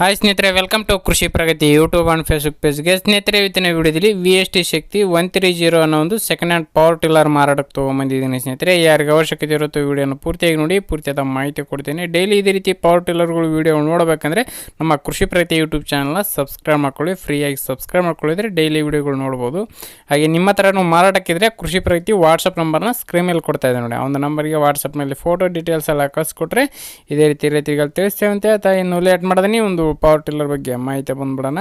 Hi ಸ್ನೇಹಿತರೆ welcome to Krishi Pragati YouTube and Facebook ಪೇಜ್ಗೆ ಸ್ನೇಹಿತರೆ, ಇವತ್ತಿನ ವಿಡಿಯೋದಲ್ಲಿ V S T Shakti one three zero ಅನ್ನೋ ಒಂದು ಸೆಕೆಂಡ್ ಹ್ಯಾಂಡ್ ಪವರ್ ಟಿಲ್ಲರ್ ಮಾರಾಟಕ್ಕೆ ತೊಗೊಂಬಂದಿದ್ದೀನಿ ಸ್ನೇಹಿತರೆ. ಯಾರಿಗೆ ಅವಶ್ಯಕತೆ ಇರುತ್ತೋ ವಿಡಿಯೋನ ಪೂರ್ತಿಯಾಗಿ ನೋಡಿ, ಪೂರ್ತಿಯಾದ ಮಾಹಿತಿ ಕೊಡ್ತೀನಿ. ಡೈಲಿ ಇದೇ ರೀತಿ ಪವರ್ ಟಿಲ್ಲರ್ಗಳು ವಿಡಿಯೋ ನೋಡಬೇಕಂದ್ರೆ ನಮ್ಮ ಕೃಷಿ ಪ್ರಗತಿ ಯೂಟ್ಯೂಬ್ ಚಾನಲ್ನ ಸಬ್ಸ್ಕ್ರೈಬ್ ಮಾಡ್ಕೊಳ್ಳಿ. ಫ್ರೀಯಾಗಿ ಸಬ್ಸ್ಕ್ರೈಬ್ ಮಾಡ್ಕೊಳ್ಳಿದ್ರೆ ಡೈಲಿ ವಿಡಿಯೋಗಳು ನೋಡ್ಬೋದು. ಹಾಗೆ ನಿಮ್ಮ ಹತ್ರನೂ ಮಾರಾಟಕ್ಕಿದ್ರೆ ಕೃಷಿ ಪ್ರಗತಿ ವಾಟ್ಸಪ್ ನಂಬರ್ನ ಸ್ಕ್ರೀನ್ ಮೇಲೆ ಕೊಡ್ತಾ ಇದೆ ನೋಡಿ. ಆ ಒಂದು ನಂಬರ್ಗೆ ವಾಟ್ಸಪ್ನಲ್ಲಿ ಫೋಟೋ ಡೀಟೇಲ್ಸ್ ಎಲ್ಲ ಕಳಿಸ್ಕೊಟ್ರೆ ಇದೇ ರೀತಿ ರೀತಿಗಳು ತಿಳಿಸ್ತೇವೆ ಅಂತ ಇನ್ನು ಲೇಟ್ ಮಾಡ್ದೆ ಒಂದು ಪವರ್ ಟಿಲ್ಲರ್ ಬಗ್ಗೆ ಮಾಹಿತಿ ಬಂದ್ಬಿಡೋಣ.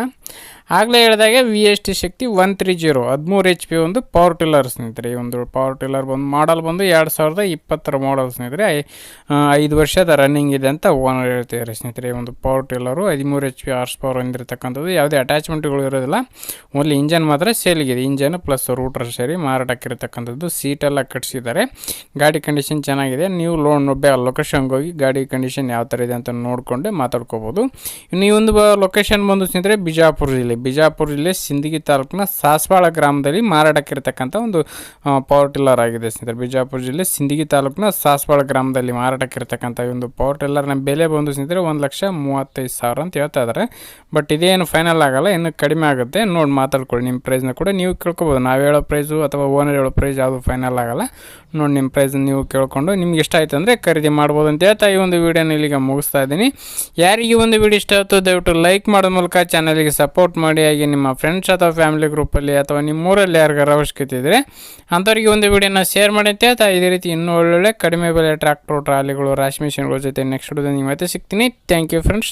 ಆಗಲೇ ಹೇಳಿದಾಗ V S T Shakti one three zero ಹದಿಮೂರು ಎಚ್ ಪಿ ಒಂದು ಪವರ್ ಟಿಲ್ಲರ್ ಸ್ನೇಹಿತರೆ, ಈ ಒಂದು ಪವರ್ ಟಿಲ್ಲರ್ ಬಂದು ಮಾಡಲ್ ಬಂದು ಎರಡು ಸಾವಿರದ ಇಪ್ಪತ್ತರ ಮಾಡಲ್ ಸ್ನೇಹಿತರೆ ಐದು ವರ್ಷದ ರನ್ನಿಂಗ್ ಇದೆ ಅಂತ ಓನರ್ ಹೇಳ್ತಿದ್ದಾರೆ ಸ್ನೇಹಿತರೆ. ಈ ಒಂದು ಪವರ್ ಟಿಲ್ಲರು ಹದಿಮೂರು ಎಚ್ ಪಿ ಆರ್ಸ್ ಪವರ್ ಹೊಂದಿರತಕ್ಕಂಥದ್ದು ಯಾವುದೇ ಅಟ್ಯಾಚ್ಮೆಂಟ್ಗಳು ಇರೋದಿಲ್ಲ. ಓನ್ಲಿ ಇಂಜನ್ ಮಾತ್ರ ಸೇಲ್ಗಿದೆ ಇಂಜನ್ ಪ್ಲಸ್ ರೂಟರ್ ಸೇರಿ ಮಾರಾಟಕ್ಕಿರತಕ್ಕಂಥದ್ದು ಸೀಟೆಲ್ಲ ಕಟ್ಸಿದ್ದಾರೆ. ಗಾಡಿ ಕಂಡೀಷನ್ ಚೆನ್ನಾಗಿದೆ. ನೀವು ಲೋನ್ ಲೊಕೇಶನ್ಗೆ ಹೋಗಿ ಗಾಡಿ ಕಂಡೀಷನ್ ಯಾವ ಥರ ಇದೆ ಅಂತ ನೋಡಿಕೊಂಡೆ ಮಾತಾಡ್ಕೋಬೋದು. ಈ ಒಂದು ಲೊಕೇಶನ್ ಬಂದು ಸ್ನೇಹಿತರೆ ಬಿಜಾಪುರ ಜಿಲ್ಲೆ ಬಿಜಾಪುರ ಜಿಲ್ಲೆ ಸಿಂದಗಿ ತಾಲೂಕಿನ ಸಾಸ್ವಾಳ ಗ್ರಾಮದಲ್ಲಿ ಮಾರಾಟಕ್ಕಿರ್ತಕ್ಕಂಥ ಒಂದು ಪವರ್ ಟಿಲ್ಲರ್ ಆಗಿದೆ ಸ್ನೇಹಿತರೆ. ಬಿಜಾಪುರ ಜಿಲ್ಲೆ ಸಿಂದಗಿ ತಾಲೂಕಿನ ಸಾಸ್ವಾಳ ಗ್ರಾಮದಲ್ಲಿ ಮಾರಾಟಕ್ಕಿರ್ತಕ್ಕಂಥ ಒಂದು ಪವರ್ ಟಿಲ್ಲರ್ನ ಬೆಲೆ ಬಂದು ಸ್ನೇಹಿತರೆ ಒಂದು ಲಕ್ಷ ಮೂವತ್ತೈದು ಸಾವಿರ ಅಂತ ಹೇಳ್ತಾ ಇದ್ದಾರೆ ಬಟ್ ಇದೇನು ಫೈನಲ್ ಆಗಲ್ಲ, ಇನ್ನು ಕಡಿಮೆ ಆಗುತ್ತೆ. ನೋಡಿ ಮಾತಾಡ್ಕೊಳ್ಳಿ ನಿಮ್ಮ ಪ್ರೈಸ್ನ ಕೂಡ ನೀವು ಕೇಳ್ಕೊಬೋದು. ನಾವು ಹೇಳೋ ಪ್ರೈಸು ಅಥವಾ ಓನರ್ ಹೇಳೋ ಪ್ರೈಸ್ ಯಾವುದು ಫೈನಲ್ ಆಗಲ್ಲ. ನೋಡಿ ನಿಮ್ಮ ಪ್ರೈಸ್ ನೀವು ಕೇಳ್ಕೊಂಡು ನಿಮ್ಗೆ ಇಷ್ಟ ಆಯ್ತು ಅಂದರೆ ಖರೀದಿ ಮಾಡ್ಬೋದು ಅಂತ ಹೇಳ್ತಾ ಈ ಒಂದು ವಿಡಿಯೋನ ಇಲ್ಲಿಗೆ ಮುಗಿಸ್ತಾ ಇದ್ದೀನಿ. ಯಾರಿಗೆ ಒಂದು ವಿಡಿಯೋ ಇಷ್ಟ ಆಯ್ತು ದಯವಿಟ್ಟು ಲೈಕ್ ಮಾಡೋ ಮೂಲಕ ಚಾನಲಿಗೆ ಸಪೋರ್ಟ್ ಮಾಡಿ, ಹಾಗೆ ನಿಮ್ಮ ಫ್ರೆಂಡ್ಸ್ ಅಥವಾ ಫ್ಯಾಮಿಲಿ ಗ್ರೂಪಲ್ಲಿ ಅಥವಾ ನಿಮ್ಮೂರಲ್ಲಿ ಯಾರಿಗಾರ ಅವಶ್ಯಕತೆ ಇದ್ದರೆ ಅಂಥವ್ರಿಗೆ ಒಂದು ವಿಡಿಯೋನ ಶೇರ್ ಮಾಡಿ ಅಂತ ಹೇಳ್ತಾ ಇದೇ ರೀತಿ ಇನ್ನೂ ಒಳ್ಳೊಳ್ಳೆ ಕಡಿಮೆ ಬೆಲೆ ಟ್ರ್ಯಾಕ್ಟರ್ ಟ್ರಾಲಿಗಳು ರಾಶಿ ಮಿಷನ್ಗಳ ಜೊತೆ ನೆಕ್ಸ್ಟ್ ವಿಡಿಯೋದಲ್ಲಿ ಮತ್ತೆ ಸಿಗ್ತೀನಿ. Thank you friends